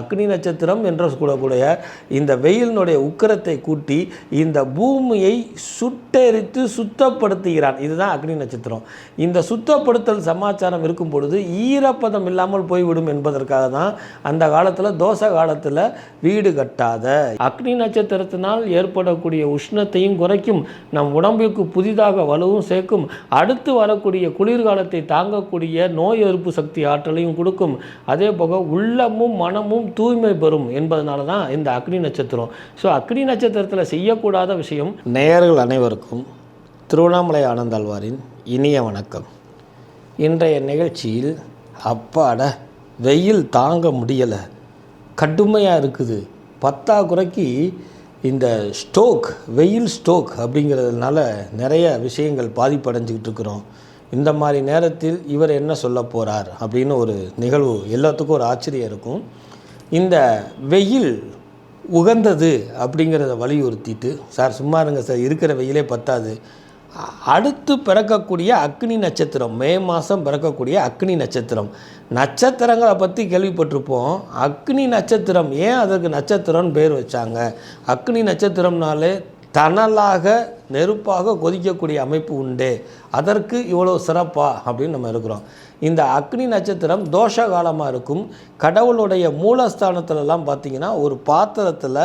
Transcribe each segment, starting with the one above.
அக்னி நட்சத்திரம் என்று கூடக்கூடிய இந்த வெயிலினுடைய உக்கிரத்தை கூட்டி இந்த பூமியை சுட்டெரித்து சுத்தப்படுத்துகிறான். இதுதான் அக்னி நட்சத்திரம். இந்த சுத்தப்படுத்தல் சமாச்சாரம் இருக்கும் பொழுது ஈரப்பதம் இல்லாமல் போய்விடும் என்பதற்காக தான் அந்த காலத்தில் தோசை காலத்தில் வீடு கட்டாத. அக்னி நட்சத்திரத்தினால் ஏற்படக்கூடிய உஷ்ணத்தையும் குறைக்கும். நம் உடம்பிற்கு புதிதாக வலுவும் சேர்க்கும். அடுத்து வரக்கூடிய குளிர்காலத்தை தாங்கக்கூடிய நோய் எதிர்ப்பு சக்தி ஆற்றலையும் கொடுக்கும். அதே போக உள்ளமும் மனமும் தூய்மை பெறும் என்பதனால தான் இந்த அக்னி நட்சத்திரம். ஸோ அக்னி நட்சத்திரத்தில் செய்யக்கூடாத விஷயம் நேயர்கள் அனைவருக்கும் திருவண்ணாமலை ஆனந்தாழ்வாரின் இனிய வணக்கம். இன்றைய நிகழ்ச்சியில் அப்பாட வெயில் தாங்க முடியலை. கடுமையாக இருக்குது. பத்தாக்குறைக்கு இந்த ஸ்டோக் வெயில் ஸ்டோக் அப்படிங்கிறதுனால நிறைய விஷயங்கள் பாதிப்படைஞ்சிக்கிட்டு இருக்கிறோம். இந்த மாதிரி நேரத்தில் இவர் என்ன சொல்ல போகிறார் அப்படின்னு ஒரு நிகழ்வு எல்லாத்துக்கும் ஒரு ஆச்சரியம் இருக்கும். இந்த வெயில் உகந்தது அப்படிங்கிறத வலியுறுத்திட்டு சார் சும்மா இருங்க சார் இருக்கிற வெயிலே பத்தாது. அடுத்து பிறக்கக்கூடிய அக்னி நட்சத்திரம் மே மாதம் பிறக்கக்கூடிய அக்னி நட்சத்திரம். நட்சத்திரங்களை பற்றி கேள்விப்பட்டிருப்போம். அக்னி நட்சத்திரம் ஏன் அதற்கு நட்சத்திரம்னு பேர் வச்சாங்க? அக்னி நட்சத்திரம்னாலே தணலாக நெருப்பாக கொதிக்கக்கூடிய அமைப்பு உண்டு. அதற்கு இவ்வளோ சிறப்பா அப்படின்னு நம்ம இருக்கிறோம். இந்த அக்னி நட்சத்திரம் தோஷ காலமாக இருக்கும். கடவுளுடைய மூலஸ்தானத்துலலாம் பார்த்தீங்கன்னா ஒரு பாத்திரத்தில்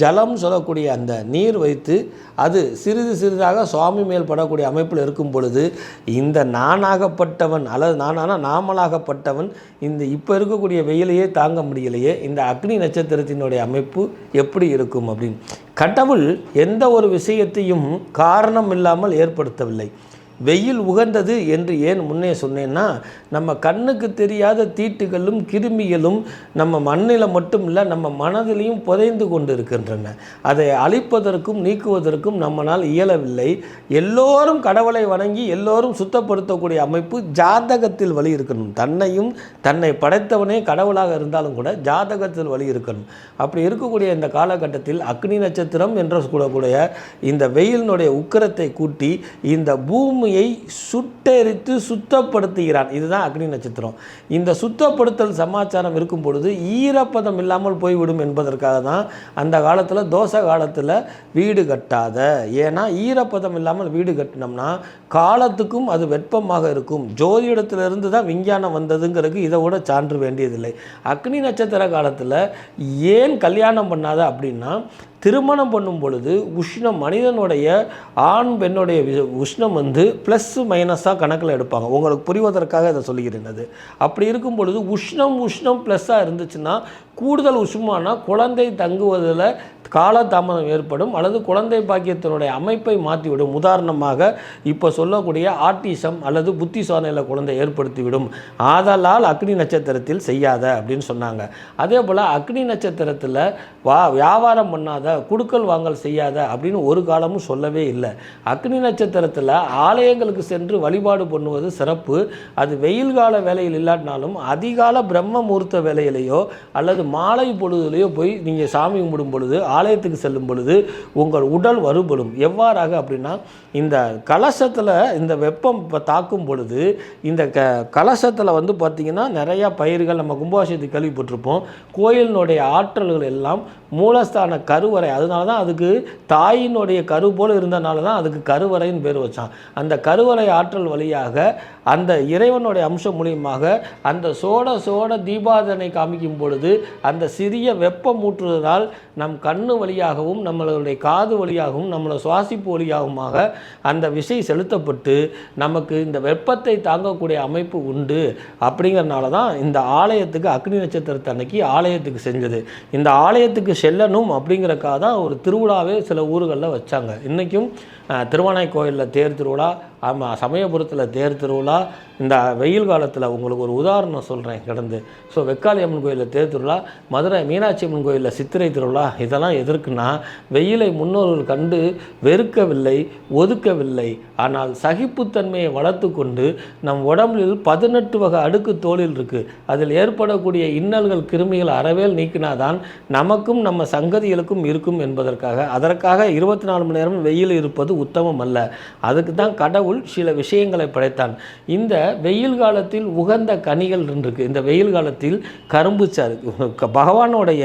ஜலம் சொல்லக்கூடிய அந்த நீர் வைத்து அது சிறிது சிறிதாக சுவாமி மேல் படக்கூடிய அமைப்பில் இருக்கும் பொழுது இந்த நானாகப்பட்டவன் அல்லது நானான நாமளாகப்பட்டவன் இந்த இப்போ இருக்கக்கூடிய வெயிலையே தாங்க முடியலையே இந்த அக்னி நட்சத்திரத்தினுடைய அமைப்பு எப்படி இருக்கும் அப்படின்னு. கடவுள் எந்த ஒரு விஷயத்தையும் காரணம் இல்லாமல் ஏற்படுத்தவில்லை. வெயில் உகந்தது என்று ஏன் முன்னே சொன்னேன்னா நம்ம கண்ணுக்கு தெரியாத தீட்டுகளும் கிருமிகளும் நம்ம மண்ணில் மட்டும் இல்லை நம்ம மனதிலையும் புதைந்து கொண்டு இருக்கின்றன அதை அழிப்பதற்கும் நீக்குவதற்கும் நம்மளால் இயலவில்லை. எல்லோரும் கடவுளை வணங்கி எல்லோரும் சுத்தப்படுத்தக்கூடிய அமைப்பு ஜாதகத்தில் வழி இருக்கணும். தன்னையும் தன்னை படைத்தவனே கடவுளாக இருந்தாலும் கூட ஜாதகத்தில் வழி இருக்கணும். அப்படி இருக்கக்கூடிய இந்த காலகட்டத்தில் அக்னி நட்சத்திரம் என்று கூடக்கூடிய இந்த வெயிலினுடைய உக்கிரத்தை கூட்டி இந்த பூமி பூமியை சுட்டெரித்து சுத்தப்படுத்துகிறான். இதுதான் அக்னி நட்சத்திரம். இந்த சுத்தப்படுத்தல் சமாச்சாரம் இருக்கும் பொழுது ஈரப்பதம் இல்லாமல் போய்விடும் என்பதற்காக தான் அந்த காலத்தில் தோசை காலத்தில் வீடு கட்டாத. ஏன்னா ஈரப்பதம் இல்லாமல் வீடு கட்டினோம்னா காலத்துக்கும் அது வெப்பமாக இருக்கும். ஜோதிடத்திலிருந்து தான் விஞ்ஞானம் வந்ததுங்கிறதுக்கு இதை விட சான்று வேண்டியதில்லை. அக்னி நட்சத்திர காலத்தில் ஏன் கல்யாணம் பண்ணாத அப்படின்னா திருமணம் பண்ணும் பொழுது உஷ்ணம் மனிதனுடைய ஆண் பெண்ணுடைய உஷ்ணம் வந்து ப்ளஸ் மைனஸாக கணக்கில் எடுப்பாங்க. உங்களுக்கு புரிவதற்காக இதை சொல்லிக்கிறேன் அது அப்படி இருக்கும் பொழுது உஷ்ணம் உஷ்ணம் ப்ளஸ்ஸாக இருந்துச்சுன்னா கூடுதல் உஷ்ணமானா குழந்தை தங்குவதில் காலதாமதம் ஏற்படும் அல்லது குழந்தை பாக்கியத்தினுடைய அமைப்பை மாற்றிவிடும். உதாரணமாக இப்போ சொல்லக்கூடிய ஆர்டிசம் அல்லது புத்தி சோதனையில் குழந்தை ஏற்படுத்திவிடும். ஆதலால் அக்னி நட்சத்திரத்தில் செய்யாத அப்படின்னு சொன்னாங்க. அதே போல் அக்னி நட்சத்திரத்தில் வா வியாபாரம் பண்ணாத குடுக்கல் வாங்கல் செய்யாத அப்படின்னு ஒரு காலமும் சொல்லவே இல்லை. அக்னி நட்சத்திரத்தில் ஆலயங்களுக்கு சென்று வழிபாடு பண்ணுவது சிறப்பு. அது வெயில் கால வேலையில் இல்லாட்டினாலும் அதிகால பிரம்ம முகூர்த்த வேலையிலேயோ அல்லது மாலை பொழுதுலேயோ போய் நீங்கள் சாமி கும்பிடும் பொழுது ஆலயத்துக்கு செல்லும் பொழுது உங்கள் உடல் வருபடும் எவ்வாறாக அப்படின்னா இந்த கலசத்தில் இந்த வெப்பம் இப்போ தாக்கும் பொழுது இந்த க கலசத்தில் வந்து பார்த்திங்கன்னா நிறையா பயிர்கள் நம்ம கும்பாபிஷேகத்துக்கு கேள்விப்பட்டிருப்போம். கோயிலினுடைய ஆற்றல்கள் எல்லாம் மூலஸ்தான கருவறை. அதனால தான் அதுக்கு தாயினுடைய கரு போல் இருந்தனால தான் அதுக்கு கருவறைன்னு பேர் வச்சான். அந்த கருவறை ஆற்றல் வழியாக அந்த இறைவனுடைய அம்சம் மூலியமாக அந்த சோட சோட தீபாதனை காமிக்கும் பொழுது அந்த சிறிய வெப்பம் ஊற்றுவதால் நம் கண்ணு வழியாகவும் நம்மளுடைய காது வழியாகவும் நம்மளை சுவாசிப்பு வழியாகவுமாக அந்த விசை செலுத்தப்பட்டு நமக்கு இந்த வெப்பத்தை தாங்கக்கூடிய அமைப்பு உண்டு அப்படிங்கிறனால தான் இந்த ஆலயத்துக்கு அக்னி நட்சத்திரத்தன்னைக்கு ஆலயத்துக்கு செஞ்சது. இந்த ஆலயத்துக்கு செல்லணும் அப்படிங்கிறக்காக தான் ஒரு திருவிழாவே சில ஊர்களில் வச்சாங்க. இன்றைக்கும் திருவானை கோயிலில் தேர் திருவிழா ஆமாம் சமயபுரத்தில் தேர் திருவிழா இந்த வெயில் காலத்தில் உங்களுக்கு ஒரு உதாரணம் சொல்கிறேன் கிடந்து. ஸோ வெக்காளி அம்மன் கோயிலில் தேர் திருவிழா மதுரை மீனாட்சி அம்மன் கோயிலில் சித்திரை திருவிழா இதெல்லாம் எதற்குன்னா வெயிலை முன்னோர்கள் கண்டு வெறுக்கவில்லை ஒதுக்கவில்லை. ஆனால் சகிப்புத்தன்மையை வளர்த்து கொண்டு நம் உடம்பில் பதினெட்டு வகை அடுக்கு தோலில் இருக்குது அதில் ஏற்படக்கூடிய இன்னல்கள் கிருமிகள் அறவேல் நீக்கினாதான் நமக்கும் நம்ம சங்கதிகளுக்கும் இருக்கும் என்பதற்காக அதற்காக இருபத்தி நாலு மணி நேரம் வெயில் இருப்பது உத்தமம் அல்ல. அதுக்கு தான் கடவுள் கடவுள் சில விஷயங்களை படைத்தான். இந்த வெயில் காலத்தில் உகந்த கனிகள் இருக்கு இந்த வெயில் காலத்தில் கரும்பு சாறு பகவானுடைய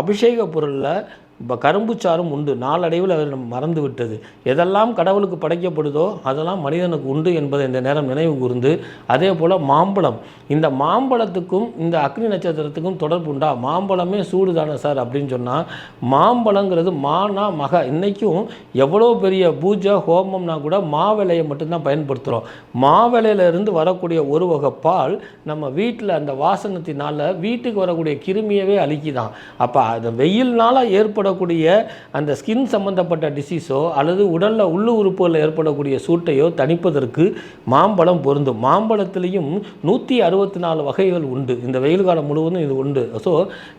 அபிஷேக பொருளில் இப்போ கரும்பு சாறும் உண்டு. நாளடைவில் அவர் நம்ம மறந்து விட்டது. எதெல்லாம் கடவுளுக்கு படைக்கப்படுதோ அதெல்லாம் மனிதனுக்கு உண்டு என்பதை இந்த நேரம் நினைவு கூர்ந்து அதே போல் மாம்பழம். இந்த மாம்பழத்துக்கும் இந்த அக்னி நட்சத்திரத்துக்கும் தொடர்பு உண்டா? மாம்பழமே சூடு தானே சார் அப்படின்னு சொன்னால் மாம்பழங்கிறது மானா மக. இன்றைக்கும் எவ்வளோ பெரிய பூஜை ஹோமம்னா கூட மாவிலையை மட்டும்தான் பயன்படுத்துகிறோம் மாவிலையிலேருந்து வரக்கூடிய ஒரு வகை பால் நம்ம வீட்டில் அந்த வாசனத்தினால் வீட்டுக்கு வரக்கூடிய கிருமியவே அழிக்குதான். அப்போ அது வெயில்னால ஏற்படக்கூடிய அந்த ஸ்கின் சம்மந்தப்பட்ட டிசீஸோ அல்லது உடலில் உள்ளு உறுப்புகளில் ஏற்படக்கூடிய சூட்டையோ தணிப்பதற்கு மாம்பழம் பொருந்தும். மாம்பழத்திலையும் நூற்றி அறுபத்தி நாலு வகைகள் உண்டு. இந்த வெயில் காலம் முழுவதும் இது உண்டு. ஸோ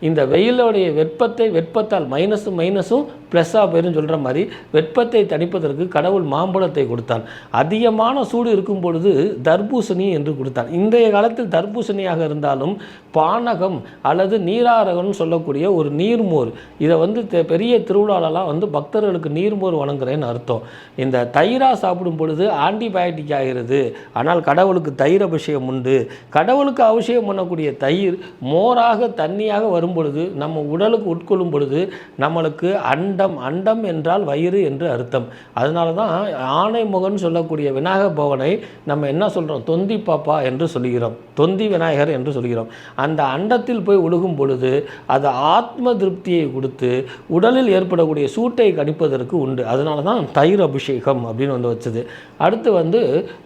இந்த வெயிலுடைய வெப்பத்தை வெப்பத்தால் மைனஸும் மைனஸும் ப்ளஸ்ஸாக போயிரும் சொல்கிற மாதிரி வெப்பத்தை தணிப்பதற்கு கடவுள் மாம்பழத்தை கொடுத்தான். அதிகமான சூடு இருக்கும் பொழுது தர்பூசணி என்று கொடுத்தான். இன்றைய காலத்தில் தர்பூசணியாக இருந்தாலும் பானகம் அல்லது நீராரகம்னு சொல்லக்கூடிய ஒரு நீர்மோர் இதை வந்து பெரிய திருவிழாலலாம் வந்து பக்தர்களுக்கு நீர்மோர் வணங்குறேன்னு அர்த்தம். இந்த தயிராக சாப்பிடும் பொழுது ஆன்டிபயோட்டிக் ஆகிறது. ஆனால் கடவுளுக்கு தயிர் அபிஷேகம் உண்டு. கடவுளுக்கு அபிஷேகம் பண்ணக்கூடிய தயிர் மோராக தண்ணியாக வரும் பொழுது நம்ம உடலுக்கு உட்கொள்ளும் பொழுது நம்மளுக்கு அண்டம் அண்டம் என்றால் வயிறு என்று அர்த்தம். அதனால தான் ஆனை முகன் சொல்லக்கூடிய விநாயக பவனை நம்ம என்ன சொல்கிறோம் தொந்தி பாப்பா என்று சொல்கிறோம். தொந்தி விநாயகர் என்று சொல்கிறோம். அந்த அண்டத்தில் போய் ஒழுகும் பொழுது அது ஆத்ம திருப்தியை கொடுத்து உடலில் ஏற்படக்கூடிய சூட்டை கணிப்பதற்கு உண்டு. அதனால தான் தயிர் அபிஷேகம் அப்படின்னு வந்து வச்சது. அடுத்து வந்து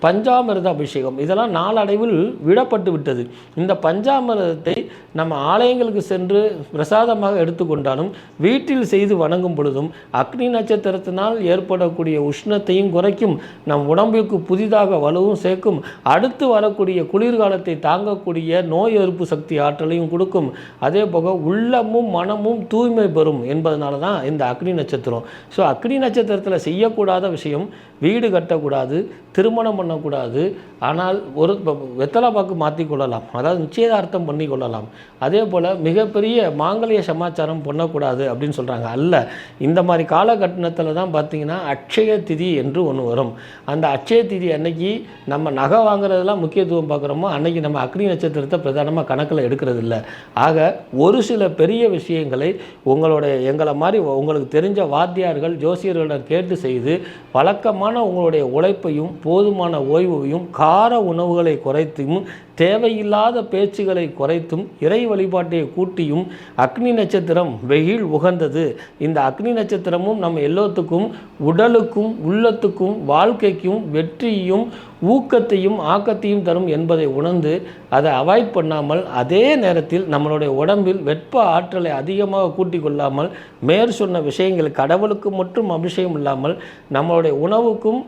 பஞ்சாமிரத அபிஷேகம். இதெல்லாம் நாளடைவில் விடப்பட்டு விட்டது. இந்த பஞ்சாமிரதத்தை நம்ம ஆலயங்களுக்கு சென்று பிரசாதமாக எடுத்துக்கொண்டாலும் வீட்டில் செய்து வணங்கும் பொழுதும் அக்னி நட்சத்திரத்தினால் ஏற்படக்கூடிய உஷ்ணத்தையும் குறைக்கும் நம் உடம்புக்கு புதிதாக வலுவும் சேர்க்கும் அடுத்து வரக்கூடிய குளிர்காலத்தை தாங்கக்கூடிய நோய் எதிர்ப்பு சக்தி ஆற்றலையும் கொடுக்கும். அதே போக உள்ளமும் மனமும் தூய்மை பெறும் என்பதனால தான் இந்த அக்னி நட்சத்திரம். ஸோ அக்னி நட்சத்திரத்தில் செய்யக்கூடாத விஷயம் வீடு கட்டக்கூடாது திருமணம் பண்ணக்கூடாது ஆனால் ஒரு வெத்தலை பாக்கு மாற்றி கொள்ளலாம் அதாவது நிச்சயதார்த்தம் பண்ணி கொள்ளலாம் அதே போல் மிகப்பெரிய மாங்கல்ய சமாச்சாரம் பண்ணக்கூடாது அப்படின்னு சொல்கிறாங்க அல்ல இந்த மாதிரி காலகட்டணத்தில் தான் பார்த்திங்கன்னா அட்சய திதி என்று ஒன்று வரும். அந்த அட்சய திதி அன்னைக்கு நம்ம நகை வாங்குறதெல்லாம் முக்கியத்துவம் பார்க்குறோமோ அன்னைக்கு நம்ம அக்னி நட்சத்திரத்தை பிரதானமாக கணக்கில் எடுக்கிறது இல்லை ஆக ஒரு சில பெரிய விஷயங்களை உங்களுடைய எங்களை மாதிரி உங்களுக்கு தெரிஞ்ச வாத்தியார்கள் ஜோசியர்களிடம் கேட்டு செய்து வழக்கமாக போதுமான உங்களுடைய உழைப்பையும் போதுமான ஓய்வையும் கார உணவுகளை குறைத்தும் தேவையில்லாத பேச்சுகளை குறைத்தும் இறை வழிபாட்டை கூட்டியும் அக்னி நட்சத்திரம் வெயில் உகந்தது. இந்த அக்னி நட்சத்திரமும் நம்ம எல்லோத்துக்கும் உடலுக்கும் உள்ளத்துக்கும் வாழ்க்கைக்கும் வெற்றியும் ஊக்கத்தையும் ஆக்கத்தையும் தரும் என்பதை உணர்ந்து அதை அவாய்ட் பண்ணாமல் அதே நேரத்தில் நம்மளுடைய உடம்பில் வெப்ப ஆற்றலை அதிகமாக கூட்டிக் கொள்ளாமல் மேற் சொன்ன விஷயங்கள் கடவுளுக்கு மட்டும் அபிஷேகம் இல்லாமல் நம்மளுடைய உணவு பூக்கும்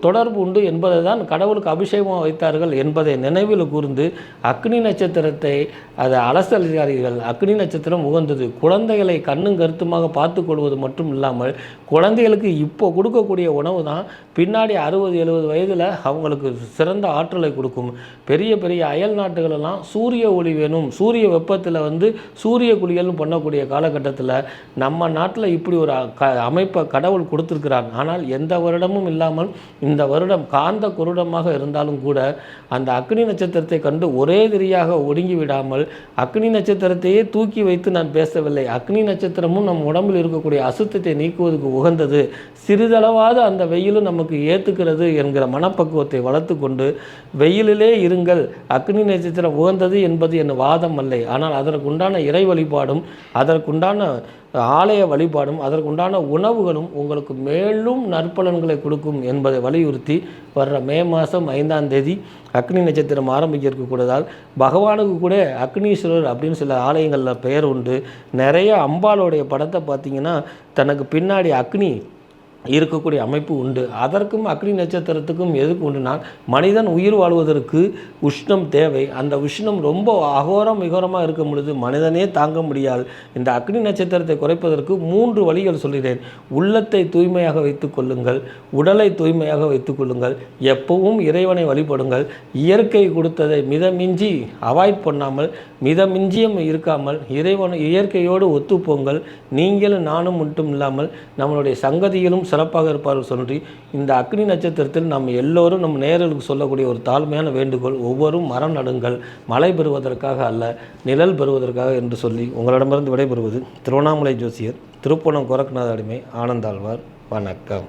தொடர்பு உண்டு என்பதை தான் கடவுளுக்கு அபிஷேகம் வைத்தார்கள் என்பதை நினைவில் கூர்ந்து அக்னி நட்சத்திரத்தை அதை அலசல்கிறார்கள் அக்னி நட்சத்திரம் உகந்தது. குழந்தைகளை கண்ணும் கருத்துமாக பார்த்து கொள்வது மட்டும் இல்லாமல் குழந்தைகளுக்கு இப்போ கொடுக்கக்கூடிய உணவு தான் பின்னாடி அறுபது எழுபது வயதில் அவங்களுக்கு சிறந்த ஆற்றலை கொடுக்கும். பெரிய பெரிய அயல் நாட்டுகளெல்லாம் சூரிய ஒளி வேணும். சூரிய வெப்பத்தில் வந்து சூரிய குளியல்னு பண்ணக்கூடிய காலகட்டத்தில் நம்ம நாட்டில் இப்படி ஒரு அ- க அமைப்பை கடவுள் கொடுத்துருக்கிறான் ஆனால் எந்த வருடமும் இல்லாமல் இந்த வருடம் காந்த குருடமாக இருந்தாலும் கூட அந்த அக்னி நட்சத்திரத்தை கண்டு ஒரே திரியாக ஒடுங்கி விடாமல் அக்னி நட்சத்திரத்தையே தூக்கி வைத்து நான் பேசவில்லை. அக்னி நட்சத்திரமும் நம் உடம்பில் இருக்கக்கூடிய அசுத்தத்தை நீக்குவதற்கு உகந்தது. சிறிதளவாவது அந்த வெயிலும் நமக்கு ஏற்றுக்கிறது என்கிற மனப்பக்குவத்தை வளர்த்து கொண்டு வெயிலிலே இருங்கள். அக்னி நட்சத்திரம் உகந்தது என்பது என் வாதம் அல்ல. ஆனால் அதற்குண்டான இறை வழிபாடும் அதற்குண்டான ஆலய வழிபாடும் அதற்குண்டான உணவுகளும் உங்களுக்கு மேலும் நற்பலன்களை கொடுக்கும் என்பதை வலியுறுத்தி வர்ற மே மாதம் ஐந்தாம் தேதி அக்னி நட்சத்திரம் ஆரம்பிக்க இருக்கக்கூடாதால் பகவானுக்கு கூட அக்னீஸ்வரர் அப்படின்னு சில ஆலயங்களில் பெயர் உண்டு. நிறைய அம்பாளுடைய படத்தை பார்த்தீங்கன்னா தனக்கு பின்னாடி அக்னி இருக்கக்கூடிய அமைப்பு உண்டு. அதற்கும் அக்னி நட்சத்திரத்துக்கும் எதுக்கு உண்டுனால் மனிதன் உயிர் வாழ்வதற்கு உஷ்ணம் தேவை. அந்த உஷ்ணம் ரொம்ப அகோரம் மிகோரமாக இருக்கும் பொழுது மனிதனே தாங்க முடியாது. இந்த அக்னி நட்சத்திரத்தை குறைப்பதற்கு மூன்று வழிகள் சொல்கிறேன். உள்ளத்தை தூய்மையாக வைத்துக் கொள்ளுங்கள். உடலை தூய்மையாக வைத்துக் கொள்ளுங்கள். எப்பவும் இறைவனை வழிபடுங்கள். இயற்கை கொடுத்ததை மிதமிஞ்சி அவாய்ட் பண்ணாமல் மிதமிஞ்சியும் இருக்காமல் இறைவன் இயற்கையோடு ஒத்துப்போங்கள். நீங்களும் நானும் மட்டும் இல்லாமல் நம்மளுடைய சங்கதியிலும் சிறப்பாக இருப்பார்கள் சொல்லி இந்த அக்னி நட்சத்திரத்தில் நம்ம எல்லோரும் நம்ம நேரலுக்கு சொல்லக்கூடிய ஒரு தாழ்மையான வேண்டுகோள் ஒவ்வொரும் மரம் நடுங்கள். மழை பெறுவதற்காக அல்ல நிழல் பெறுவதற்காக என்று சொல்லி உங்களிடமிருந்து விடைபெறுவது திருவண்ணாமலை ஜோசியர் திருப்பணம் கோரக்நாத அடிமை ஆனந்தாழ்வார். வணக்கம்.